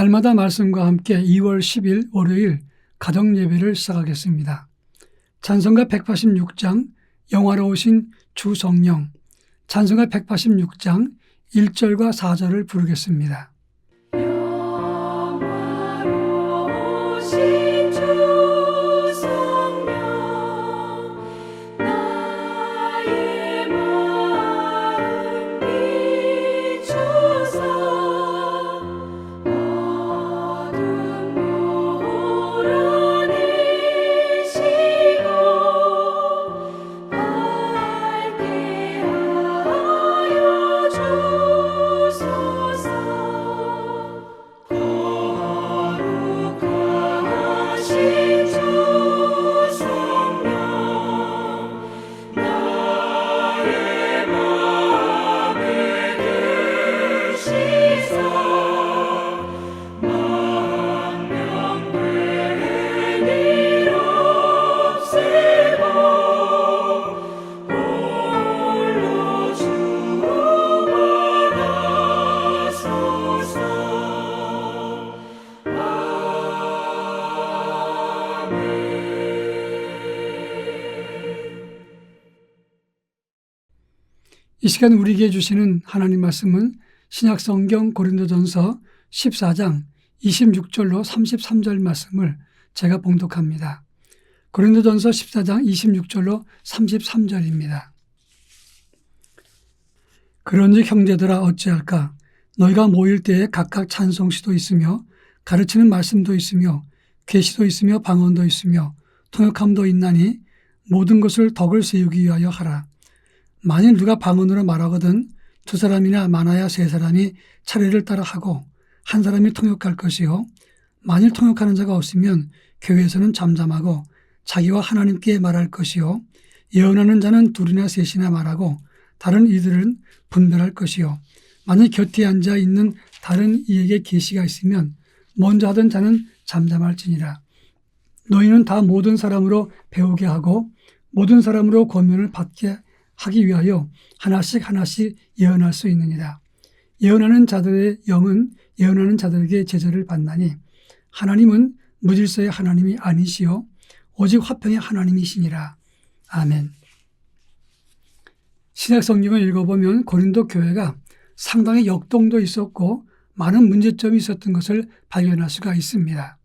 날마다 말씀과 함께 2월 10일 월요일 가정 예배를 시작하겠습니다. 찬송가 186장 영화로우신 주 성령 찬송가 186장 1절과 4절을 부르겠습니다. 시간 우리에게 주시는 하나님 말씀은 신약 성경 고린도전서 14장 26절로 33절 말씀을 제가 봉독합니다. 고린도전서 14장 26절로 33절입니다. 그런즉 형제들아 어찌할까 너희가 모일 때에 각각 찬송시도 있으며 가르치는 말씀도 있으며 계시도 있으며 방언도 있으며 통역함도 있나니 모든 것을 덕을 세우기 위하여 하라. 만일 누가 방언으로 말하거든 두 사람이나 많아야 세 사람이 차례를 따라 하고 한 사람이 통역할 것이요. 만일 통역하는 자가 없으면 교회에서는 잠잠하고 자기와 하나님께 말할 것이요. 예언하는 자는 둘이나 셋이나 말하고 다른 이들은 분별할 것이요. 만일 곁에 앉아 있는 다른 이에게 계시가 있으면 먼저 하던 자는 잠잠할지니라. 너희는 다 모든 사람으로 배우게 하고 모든 사람으로 권면을 받게 하기 위하여 하나씩 하나씩 예언할 수 있느니라. 예언하는 자들의 영은 예언하는 자들에게 제재를 받나니 하나님은 무질서의 하나님이 아니시요 오직 화평의 하나님이시니라. 아멘. 신약 성경을 읽어보면 고린도 교회가 상당히 역동도 있었고 많은 문제점이 있었던 것을 발견할 수가 있습니다.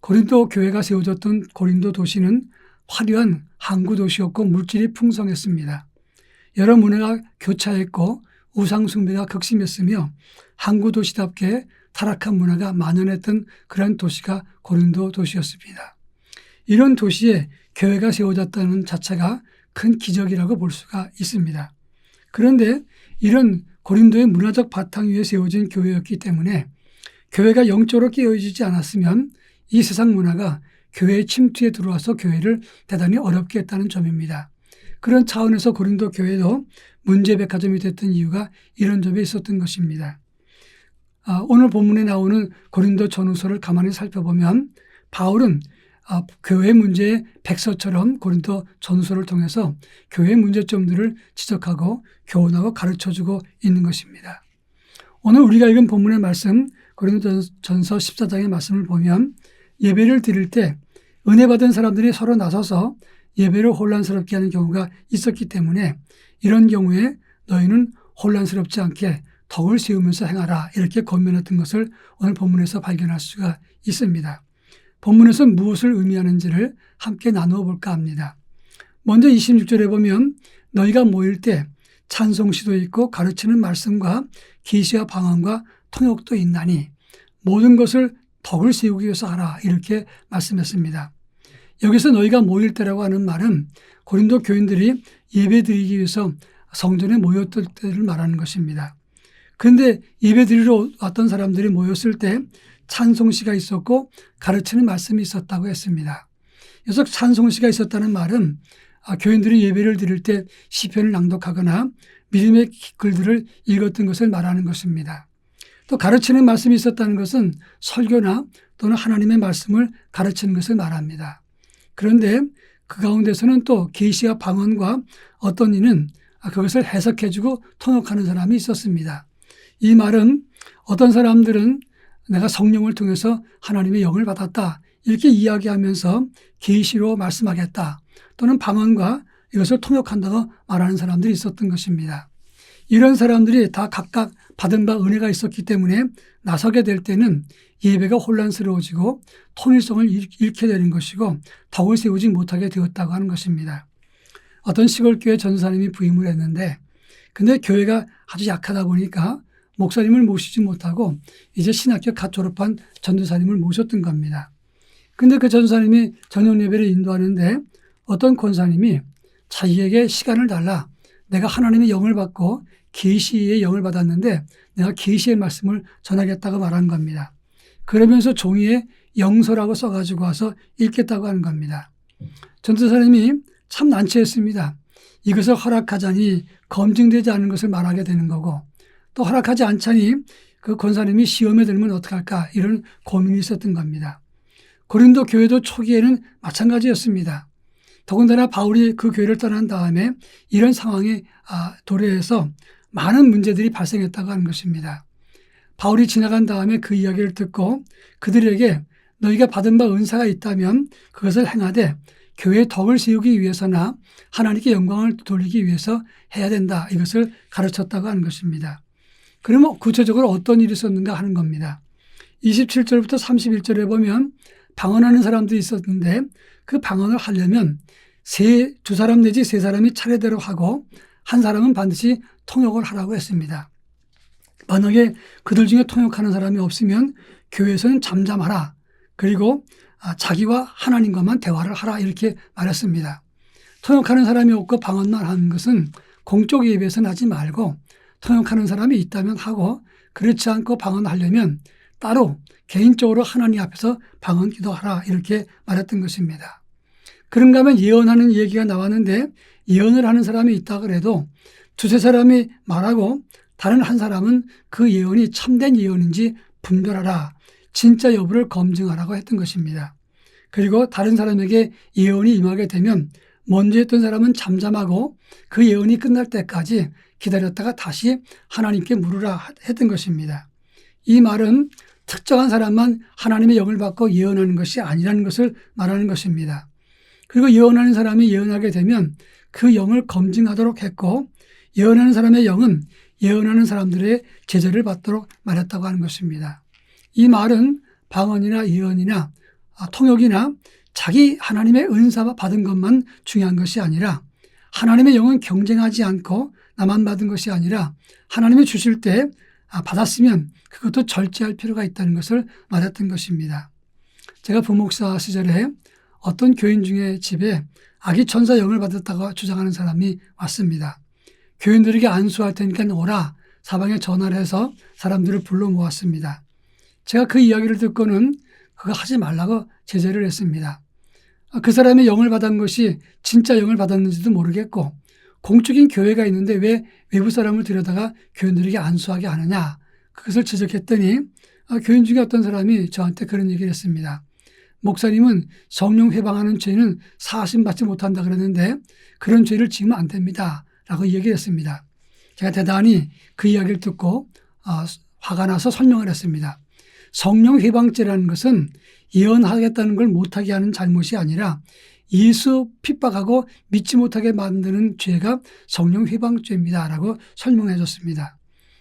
고린도 교회가 세워졌던 고린도 도시는 화려한 항구 도시였고 물질이 풍성했습니다. 여러 문화가 교차했고 우상 숭배가 극심했으며 항구 도시답게 타락한 문화가 만연했던 그런 도시가 고린도 도시였습니다. 이런 도시에 교회가 세워졌다는 자체가 큰 기적이라고 볼 수가 있습니다. 그런데 이런 고린도의 문화적 바탕 위에 세워진 교회였기 때문에 교회가 영적으로 깨어지지 않았으면 이 세상 문화가 교회의 침투에 들어와서 교회를 대단히 어렵게 했다는 점입니다. 그런 차원에서 고린도 교회도 문제 백화점이 됐던 이유가 이런 점에 있었던 것입니다. 아, 오늘 본문에 나오는 고린도 전후서를 가만히 살펴보면 바울은 아, 교회 문제의 백서처럼 고린도 전후서를 통해서 교회 문제점들을 지적하고 교훈하고 가르쳐주고 있는 것입니다. 오늘 우리가 읽은 본문의 말씀 고린도 전서 14장의 말씀을 보면 예배를 드릴 때 은혜 받은 사람들이 서로 나서서 예배를 혼란스럽게 하는 경우가 있었기 때문에 이런 경우에 너희는 혼란스럽지 않게 덕을 세우면서 행하라 이렇게 권면했던 것을 오늘 본문에서 발견할 수가 있습니다. 본문에서 무엇을 의미하는지를 함께 나누어 볼까 합니다. 먼저 26절에 보면 너희가 모일 때 찬송시도 있고 가르치는 말씀과 계시와 방언과 통역도 있나니 모든 것을 덕을 세우기 위해서 하라 이렇게 말씀했습니다. 여기서 너희가 모일 때라고 하는 말은 고린도 교인들이 예배 드리기 위해서 성전에 모였을 때를 말하는 것입니다. 그런데 예배 드리러 왔던 사람들이 모였을 때 찬송시가 있었고 가르치는 말씀이 있었다고 했습니다. 그래서 찬송시가 있었다는 말은 아, 교인들이 예배를 드릴 때 시편을 낭독하거나 믿음의 글들을 읽었던 것을 말하는 것입니다. 또 가르치는 말씀이 있었다는 것은 설교나 또는 하나님의 말씀을 가르치는 것을 말합니다. 그런데 그 가운데서는 또 계시와 방언과 어떤 이는 그것을 해석해주고 통역하는 사람이 있었습니다. 이 말은 어떤 사람들은 내가 성령을 통해서 하나님의 영을 받았다. 이렇게 이야기하면서 계시로 말씀하겠다. 또는 방언과 이것을 통역한다고 말하는 사람들이 있었던 것입니다. 이런 사람들이 다 각각 받은 바 은혜가 있었기 때문에 나서게 될 때는 예배가 혼란스러워지고 통일성을 잃- 잃게 되는 것이고 덕을 세우지 못하게 되었다고 하는 것입니다. 어떤 시골교회 전사님이 부임을 했는데 근데 교회가 아주 약하다 보니까 목사님을 모시지 못하고 이제 신학교 갓 졸업한 전도사님을 모셨던 겁니다. 근데 그 전사님이 저녁 예배를 인도하는데 어떤 권사님이 자기에게 시간을 달라 내가 하나님의 영을 받고 계시의 영을 받았는데 내가 계시의 말씀을 전하겠다고 말한 겁니다. 그러면서 종이에 영서라고 써가지고 와서 읽겠다고 하는 겁니다. 전도사님이 참 난처했습니다. 이것을 허락하자니 검증되지 않은 것을 말하게 되는 거고 또 허락하지 않자니 그 권사님이 시험에 들면 어떡할까 이런 고민이 있었던 겁니다. 고린도 교회도 초기에는 마찬가지였습니다. 더군다나 바울이 그 교회를 떠난 다음에 이런 상황에 아, 도래해서 많은 문제들이 발생했다고 하는 것입니다. 바울이 지나간 다음에 그 이야기를 듣고 그들에게 너희가 받은 바 은사가 있다면 그것을 행하되 교회의 덕을 세우기 위해서나 하나님께 영광을 돌리기 위해서 해야 된다. 이것을 가르쳤다고 하는 것입니다. 그러면 구체적으로 어떤 일이 있었는가 하는 겁니다. 27절부터 31절에 보면 방언하는 사람들이 있었는데 그 방언을 하려면 세, 두 사람 내지 세 사람이 차례대로 하고 한 사람은 반드시 통역을 하라고 했습니다. 만약에 그들 중에 통역하는 사람이 없으면 교회에서는 잠잠하라. 그리고 아, 자기와 하나님과만 대화를 하라. 이렇게 말했습니다. 통역하는 사람이 없고 방언만 하는 것은 공적 예배에서는 하지 말고 통역하는 사람이 있다면 하고 그렇지 않고 방언하려면 따로 개인적으로 하나님 앞에서 방언 기도하라. 이렇게 말했던 것입니다. 그런가 하면 예언하는 얘기가 나왔는데 예언을 하는 사람이 있다 그래도 두세 사람이 말하고 다른 한 사람은 그 예언이 참된 예언인지 분별하라. 진짜 여부를 검증하라고 했던 것입니다. 그리고 다른 사람에게 예언이 임하게 되면 먼저 했던 사람은 잠잠하고 그 예언이 끝날 때까지 기다렸다가 다시 하나님께 물으라 했던 것입니다. 이 말은 특정한 사람만 하나님의 영을 받고 예언하는 것이 아니라는 것을 말하는 것입니다. 그리고 예언하는 사람이 예언하게 되면 그 영을 검증하도록 했고 예언하는 사람의 영은 예언하는 사람들의 제재를 받도록 말했다고 하는 것입니다. 이 말은 방언이나 예언이나 아, 통역이나 자기 하나님의 은사 받은 것만 중요한 것이 아니라 하나님의 영은 경쟁하지 않고 나만 받은 것이 아니라 하나님이 주실 때 아, 받았으면 그것도 절제할 필요가 있다는 것을 말했던 것입니다. 제가 부목사 시절에 어떤 교인 중에 집에 아기 천사 영을 받았다고 주장하는 사람이 왔습니다. 교인들에게 안수할 테니까 오라 사방에 전화를 해서 사람들을 불러 모았습니다. 제가 그 이야기를 듣고는 그거 하지 말라고 제재를 했습니다. 아, 그 사람의 영을 받은 것이 진짜 영을 받았는지도 모르겠고 공적인 교회가 있는데 왜 외부 사람을 들여다가 교인들에게 안수하게 하느냐 그것을 지적했더니 아, 교인 중에 어떤 사람이 저한테 그런 얘기를 했습니다. 목사님은 성령 회방하는 죄는 사심 받지 못한다 그랬는데 그런 죄를 지으면 안 됩니다. 라고 얘기를 했습니다. 제가 대단히 그 이야기를 듣고 어, 화가 나서 설명을 했습니다. 성령 회방죄라는 것은 예언하겠다는 걸 못하게 하는 잘못이 아니라 예수 핍박하고 믿지 못하게 만드는 죄가 성령 회방죄입니다. 라고 설명해 줬습니다.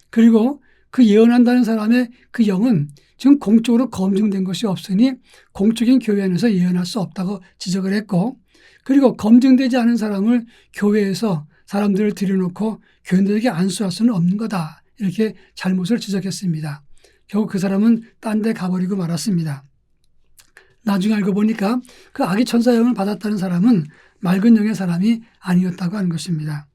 그리고 그 예언한다는 사람의 그 영은 지금 공적으로 검증된 것이 없으니 공적인 교회 안에서 예언할 수 없다고 지적을 했고 그리고 검증되지 않은 사람을 교회에서 사람들을 들여놓고 교인들에게 안수할 수는 없는 거다. 이렇게 잘못을 지적했습니다. 결국 그 사람은 딴 데 가버리고 말았습니다. 나중에 알고 보니까 그 아기 천사 영을 받았다는 사람은 맑은 영의 사람이 아니었다고 하는 것입니다.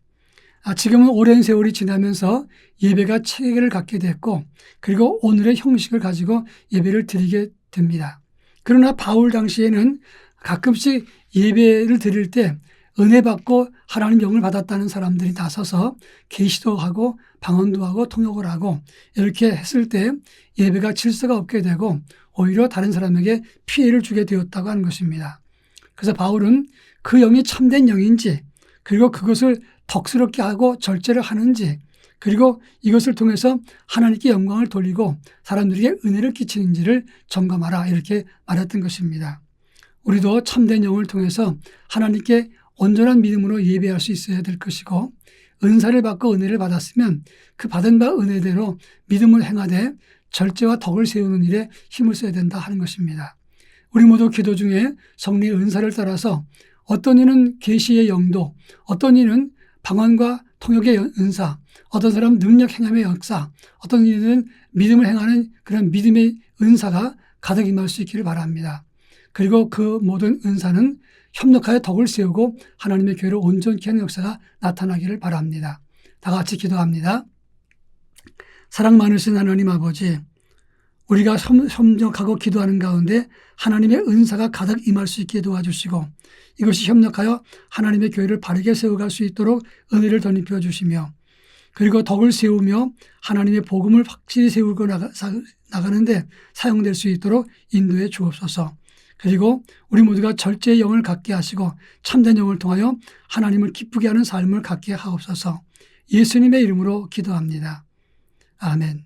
아, 지금은 오랜 세월이 지나면서 예배가 체계를 갖게 됐고 그리고 오늘의 형식을 가지고 예배를 드리게 됩니다. 그러나 바울 당시에는 가끔씩 예배를 드릴 때 은혜 받고 하나님 영을 받았다는 사람들이 나서서 계시도 하고 방언도 하고 통역을 하고 이렇게 했을 때 예배가 질서가 없게 되고 오히려 다른 사람에게 피해를 주게 되었다고 하는 것입니다. 그래서 바울은 그 영이 참된 영인지 그리고 그것을 덕스럽게 하고 절제를 하는지 그리고 이것을 통해서 하나님께 영광을 돌리고 사람들에게 은혜를 끼치는지를 점검하라 이렇게 말했던 것입니다. 우리도 참된 영을 통해서 하나님께 온전한 믿음으로 예배할 수 있어야 될 것이고 은사를 받고 은혜를 받았으면 그 받은 바 은혜대로 믿음을 행하되 절제와 덕을 세우는 일에 힘을 써야 된다 하는 것입니다. 우리 모두 기도 중에 성리의 은사를 따라서 어떤 이는 계시의 영도, 어떤 이는 방언과 통역의 은사, 어떤 사람은 능력 행함의 역사, 어떤 이는 믿음을 행하는 그런 믿음의 은사가 가득 임할 수 있기를 바랍니다. 그리고 그 모든 은사는 협력하여 덕을 세우고 하나님의 교회를 온전케 하는 역사가 나타나기를 바랍니다. 다 같이 기도합니다. 사랑 많으신 하나님 아버지, 우리가 협- 협력하고 기도하는 가운데 하나님의 은사가 가득 임할 수 있게 도와주시고 이것이 협력하여 하나님의 교회를 바르게 세워갈 수 있도록 은혜를 덧입혀 주시며 그리고 덕을 세우며 하나님의 복음을 확실히 세우고 나가, 사- 나가는데 사용될 수 있도록 인도해 주옵소서. 그리고 우리 모두가 절제의 영을 갖게 하시고 참된 영을 통하여 하나님을 기쁘게 하는 삶을 갖게 하옵소서. 예수님의 이름으로 기도합니다. 아멘.